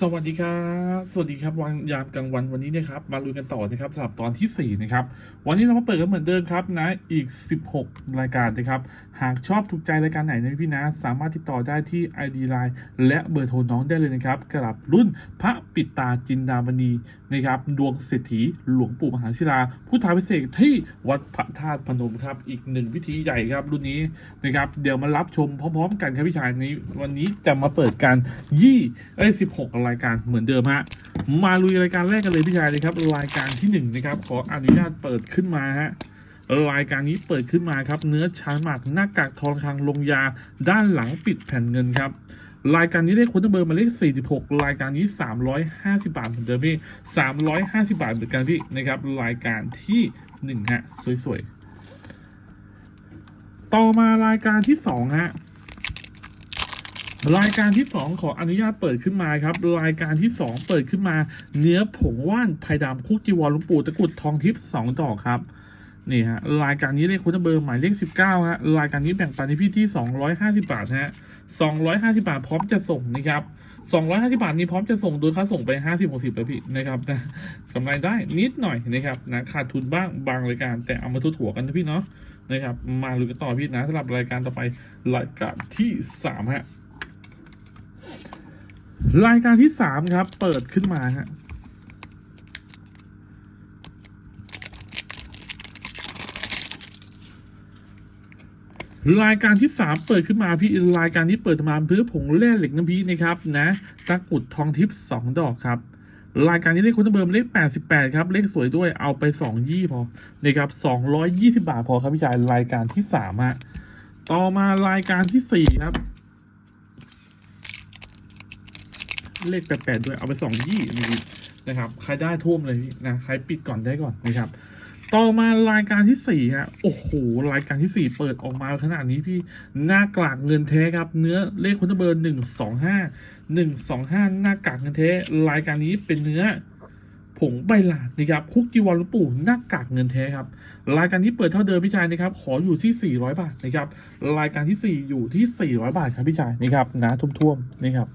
สวัสดีครับ สวัสดีครับวันยามกลางวันวันนี้นะครับ มาลุยกันต่อนะครับสำหรับตอนที่ 4 นะครับ วันนี้เรามาเปิดกันเหมือนเดิมครับนะ อีก 16 รายการนะครับ หากชอบถูกใจรายการไหนนะพี่นะ สามารถติดต่อได้ที่ ID Line และเบอร์โทรน้องได้เลยนะครับกลับรุ่นพระปิดตาจินดามณีนะครับ ดวงเศรษฐีหลวงปู่มหาศิลา พุทธาพิเศษที่วัดพระธาตุพนมครับ อีกหนึ่งพิธีใหญ่ครับรุ่นนี้นะครับ เดี๋ยวมารับชมพร้อม ๆ กันครับพี่ชายนี้ วันนี้จะมาเปิดการยี่เอ้ย16รายการเหมือนเดิมฮะมาลุยรายการแรกกันเลยพี่ชายเลยครับรายการที่หนึ่งนะครับขออนุญาตเปิดขึ้นมาฮะรายการนี้เปิดขึ้นมาครับ เนื้อช้างหมักหน้ากากทองคางลงยา ด้านหลังปิดแผ่นเงินครับรายการนี้ได้คนตั้งเบอร์มาเลข 46 รายการนี้ 350 บาทเหมือนเดิมพี่350 บาทเหมือนกันพี่นะครับรายการที่หนึ่งฮะสวยๆต่อมารายการที่สองฮะ รายการที่สองขออนุญาตเปิดขึ้นมาครับ รายการที่สองเปิดขึ้นมา เนื้อผงว่านไผ่ดำคุกจีวรหลวงปู่ตะกุดทองทิพย์สองดอกครับนี่ฮะรายการนี้เลขคุณเบอร์หมายเลขสิบเก้าฮะรายการนี้แบ่งปันให้พี่ที่สองร้อยห้าสิบาทฮะสองร้อยห้าสิบาทพร้อมจะส่งนะครับสองร้อยห้าสิบาทนี้พร้อมจะส่งโดยค่าส่งไปห้าสิบหกสิบแล้วพี่นะครับนะกำไรได้นิดหน่อยนะครับนะขาดทุนบ้างบางรายการ แต่เอามาทุถั่วกันนะพี่เนาะนะครับมาลุยกันต่อพี่นะสำหรับรายการต่อไปรายการที่สามฮะ รายการที่สามครับ เปิดขึ้นมาฮะรายการที่สามเปิดขึ้นมาพี่รายการนี้เปิดมาเพื่อผงแร่เหล็กน้ำพีนะครับนะตะกุดทองทิพย์สองดอกครับ รายการนี้เลขคนเบอร์เลขแปดสิบแปดครับ เลขสวยด้วยเอาไปสองยี่พอนะครับสองร้อยยี่สิบาทพอครับพี่ชายรายการที่สามฮะต่อมารายการที่สี่ครับ เลขแปดแปดด้วยเอาไปสองยี่นี่นะครับ ใครได้ท่วมเลยพี่นะใครปิดก่อนได้ก่อนนะครับ ต่อมารายการที่สี่ฮะโอ้โหรายการที่สี่เปิดออกมาขนาดนี้พี่หน้ากากเงินแท้ครับ เนื้อเลขคุณเบอร์หนึ่งสองห้าหนึ่งสองห้าหน้ากากเงินแท้รายการนี้เป็นเนื้อผงใบลาดนะครับคุกจีวรหลวงปู่หน้ากากเงินแท้ครับ รายการนี้เปิดเท่าเดิมพี่ชายนะครับ ขออยู่ที่ 400 บาทนะครับ รายการที่ 4 อยู่ที่ 400 บาทครับพี่ชายนะครับนะท่วมๆนะครับ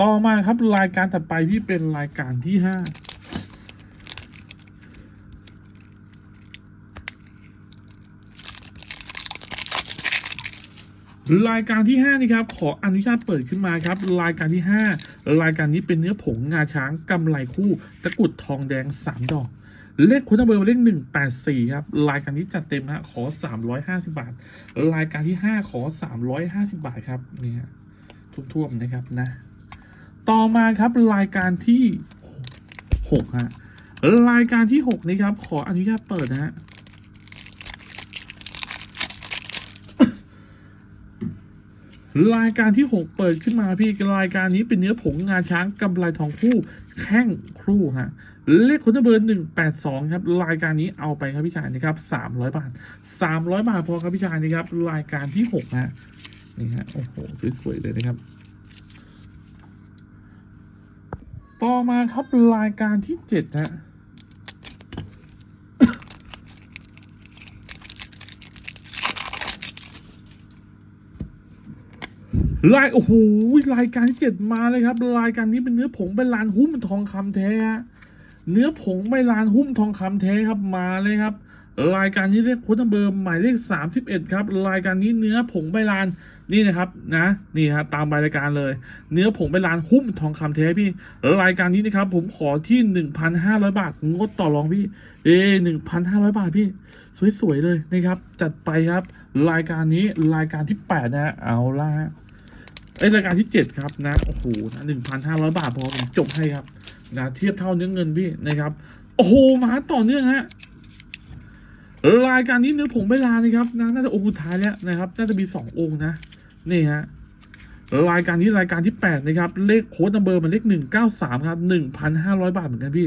ต่อมาครับรายการถัดไปพี่เป็นรายการที่5รายการที่ 5 นี่ครับ ขออนุญาตเปิดขึ้นมาครับ รายการที่ 5 รายการนี้เป็นเนื้อผงงาช้างกำไลคู่ ตะกุดทองแดง 3 ดอก เลขคุณเบอร์เลข184 ครับ รายการนี้จัดเต็มฮะขอ 350 บาท รายการที่ 5 ขอ 350 บาทครับนี่ฮะท่วมๆนะครับนะ ต่อมาครับรายการที่6ฮะรายการที่ 6 นี้ครับ ขออนุญาตเปิดนะฮะรายการที่ 6 เปิดขึ้นมาพี่รายการนี้เป็นเนื้อผงงาช้างกำไรทองคู่ แข้งครู่ฮะเลขคุณเบอร์หนึ่งแปดสองครับ รายการนี้เอาไปครับพี่ชายนะครับสามร้อยบาทสามร้อยบาทพอครับพี่ชายนะครับ รายการที่หกฮะนี่ฮะโอ้โหสวยๆเลยนะครับ ต่อมาครับรายการที่เจ็ดฮะรายโอ้โหรายการที่เจ็ดมาเลยครับ รายการนี้เป็นเนื้อผงใบลานหุ้มทองคำแท้เนื้อผงใบลานหุ้มทองคำแท้ครับมาเลยครับ รายการนี้เลขโค้ดเบอร์หมายเลขสามสิบเอ็ดครับ รายการนี้เนื้อผงใบลาน นี่นะครับนะนี่ครับตามรายการเลย เนื้อผงใบลานหุ้มทองคำแท้พี่รายการนี้นะครับ ผมขอที่หนึ่งพันห้าร้อยบาทงดต่อรองพี่ เอหนึ่งพันห้าร้อยบาทพี่ สวยๆเลยนะครับ จัดไปครับ รายการนี้รายการที่แปดนะเอาละฮะเอ้ยรายการที่เจ็ดครับนะโอ้โหหนึ่งพันห้าร้อยบาทพอผมจบให้ครับนะเทียบเท่าเนื้อเงินพี่นะครับ โอ้โหมาต่อเนื่องฮะ รายการนี้เนื้อผงใบลานะครับนะน่าจะองค์สุดท้ายแล้วนะครับ น่าจะมีสององค์นะนี่ฮะรายการนี้รายการที่แปดนะครับ เลขโค้ดนัมเบอร์มันเลขหนึ่งเก้าสามครับหนึ่งพันห้าร้อยบาทเหมือนกันพี่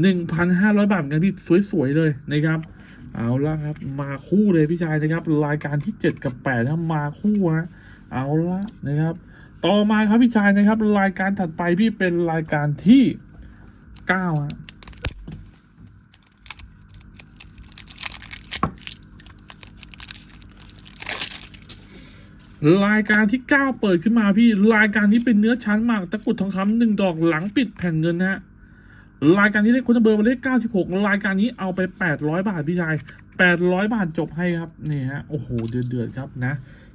หนึ่งพันห้าร้อยบาทเหมือนกันพี่ สวย ๆ เลยนะครับ เอาละครับ มาคู่เลยพี่ชายนะครับ รายการที่เจ็ดกับแปดนะมาคู่ฮะเอาละนะครับ ต่อมาครับพี่ชายนะครับ รายการถัดไปพี่เป็นรายการที่เก้าฮะ รายการที่เก้าเปิดขึ้นมาพี่รายการนี้เป็นเนื้อชั้นมากตะกุดทองคำหนึ่งดอกหลังปิดแผ่นเงินนะฮะรายการนี้เลขคุณเบอร์มาเลขเก้าสิบหกรายการนี้เอาไปแปดร้อยบาทพี่ชายแปดร้อยบาทจบให้ครับนี่ฮะโอ้โหเดือดเดือดครับนะ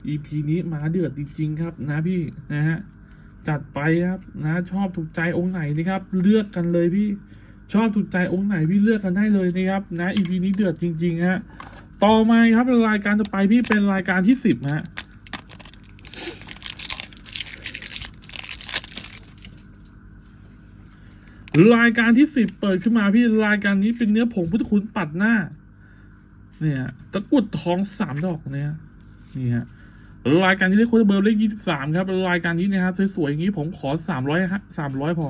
EP นี้มาเดือดจริงๆครับนะพี่นะฮะจัดไปครับนะชอบถูกใจองค์ไหนนะครับ เลือกกันเลยพี่ชอบถูกใจองค์ไหนพี่เลือกกันได้เลยนะครับนะ EP นี้เดือดจริงๆฮะต่อมาครับรายการต่อไปพี่เป็นรายการที่สิบฮะ รายการที่สิบเปิดขึ้นมาพี่รายการนี้เป็นเนื้อผงพุทธคุณปัดหน้า เนี่ยตะกุดทองสามดอกเนี่ยนี่ฮะรายการนี้ได้โค้ดเบอร์เลขยี่สิบสามครับรายการนี้นะครับสวยๆอย่างนี้ผมขอสามร้อยฮะสามร้อยพอ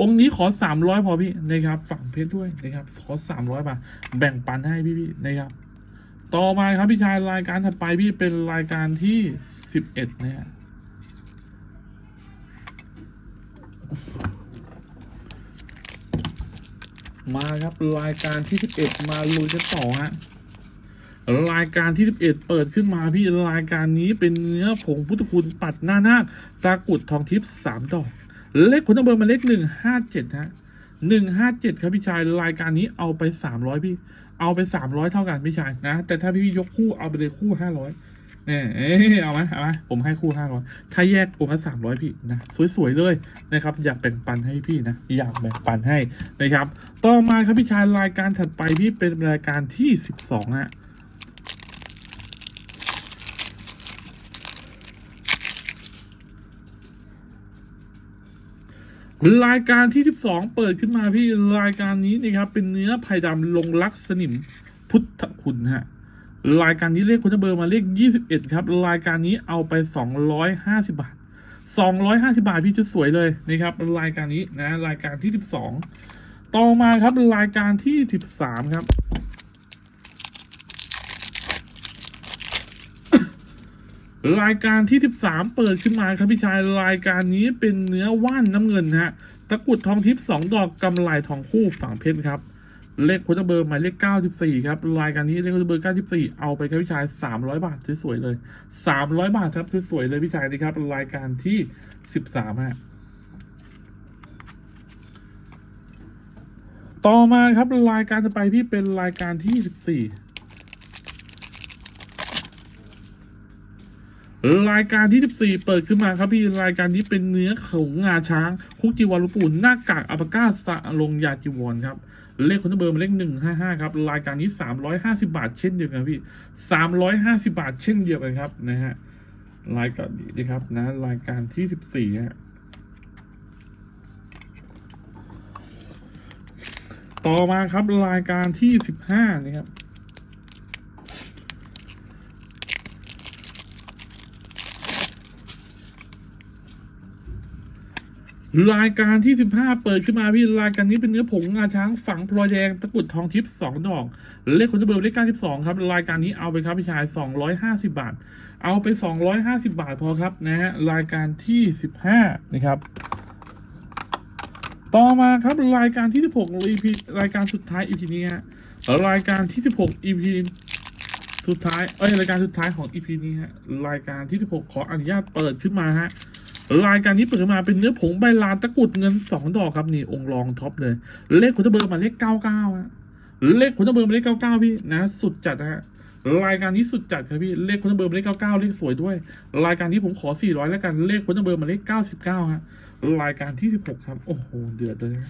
องค์นี้ขอสามร้อยพอพี่นะครับฝั่งเพชรด้วยนะครับขอสามร้อยบาทแบ่งปันให้พี่พี่ๆนะครับ ต่อมาครับพี่ชายรายการถัดไปพี่เป็นรายการที่สิบเอ็ดเนี่ย มาครับรายการที่สิบเอ็ดมาลุยกันต่อฮะรายการที่สิบเอ็ดเปิดขึ้นมาพี่รายการนี้เป็นเนื้อผงพุทธคุณปัดหน้านาคตากุดทองทิพย์สามดอกเลขคนต้องเบอร์มาเลขหนึ่งห้าเจ็ดฮะหนึ่งห้าเจ็ดครับพี่ชายรายการนี้เอาไปสามร้อยพี่ เอาไปสามร้อยเท่ากันพี่ชายนะ แต่ถ้าพี่ยกคู่เอาไปเลยคู่ห้าร้อย เนี่ยเอ้ยเอาไหมเอาไหมผมให้คู่ห้าร้อยถ้าแยกผมก็สามร้อยพี่นะ สวยๆเลยนะครับ อยากแบ่งปันให้พี่นะ อยากแบ่งปันให้นะครับ ต่อมาครับพี่ชายรายการถัดไปพี่เป็นรายการที่สิบสองฮะรายการที่ 12 เปิดขึ้นมาพี่รายการนี้นะครับเป็นเนื้อไผ่ดำลงรักสนิมพุทธคุณฮะ รายการนี้เลขคุณเบอร์มาเลข21ครับ รายการนี้เอาไป250บาท250บาทพี่จะสวยเลยนะครับ รายการนี้นะรายการที่12ต่อมาครับรายการที่13ครับรายการที่ 13 เปิดขึ้นมาครับพี่ชายรายการนี้เป็นเนื้อว่านน้ำเงินฮะตะกุดทองทิพย์สองดอกกำไลทองคู่ฝั่งเพชรครับ เลขโคตเบอร์หมายเลข 94 ครับ รายการนี้เลขโคตเบอร์ 94 เอาไปครับพี่ชาย 300 บาทสวยๆเลย 300 บาทครับสวยๆเลยพี่ชายนะครับ รายการที่ 13ฮะต่อมาครับรายการต่อไปพี่เป็นรายการที่ 14 รายการที่ 14 เปิดขึ้นมาครับพี่รายการนี้เป็นเนื้อของงาช้าง คุกจีวรหลวงปู่หน้ากากอัปก้าสะลงยาจีวรครับ เลขคนเบอร์มาเลขหนึ่งห้าห้าครับ รายการนี้สามร้อยห้าสิบาทเช่นเดียวกันพี่สามร้อยห้าสิบาทเช่นเดียวกันครับนะฮะรายการนี้นะครับนะรายการที่สิบสี่ฮะต่อมาครับรายการที่สิบห้านะครับ รายการที่ 15 เปิดขึ้นมาพี่รายการนี้เป็นเนื้อผงงาช้างฝังพลอยแดงตะกุดทองทิพย์สองดอก เลขคนจะเบอร์เลข92 ครับ รายการนี้เอาไปครับพี่ชาย 250 บาท เอาไป 250 บาทพอครับนะฮะรายการที่ 15 นะครับ ต่อมาครับรายการที่ 16 EP รายการสุดท้าย EP นี้ฮะรายการที่ 16 EP สุดท้ายเอ้ยรายการสุดท้ายของ EP นี้ฮะรายการที่ 16 ขออนุญาตเปิดขึ้นมาฮะ รายการนี้เปิดมาเป็นเนื้อผงใบลานตะกุดเงินสองดอกครับนี่องค์รองท็อปเลย เลขคุณเบอร์มาเลขเก้าเก้าฮะเลขคุณเบอร์มาเลขเก้าเก้าพี่นะ สุดจัดนะฮะรายการนี้สุดจัดครับพี่เลขคุณเบอร์มาเลขเก้าเก้าเลขสวยด้วย รายการนี้ผมขอสี่ร้อยแล้วกันเลขคุณเบอร์มาเลขเก้าสิบเก้าฮะรายการที่สิบหกครับโอ้โหเดือดเลยนะ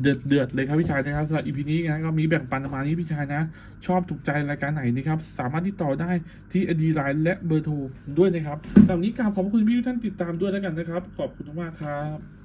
เดือดเดือดเลยครับพี่ชายนะครับสำหรับอีพีนี้นะก็มีแบ่งปันประมาณนี้พี่ชายนะ ชอบถูกใจรายการไหนนะครับ สามารถติดต่อได้ที่อดีไลน์และเบอร์โทรด้วยนะครับสำหรับนี้กราบขอบพระคุณพี่ทุกท่านติดตามด้วยแล้วกันนะครับ ขอบคุณมากครับ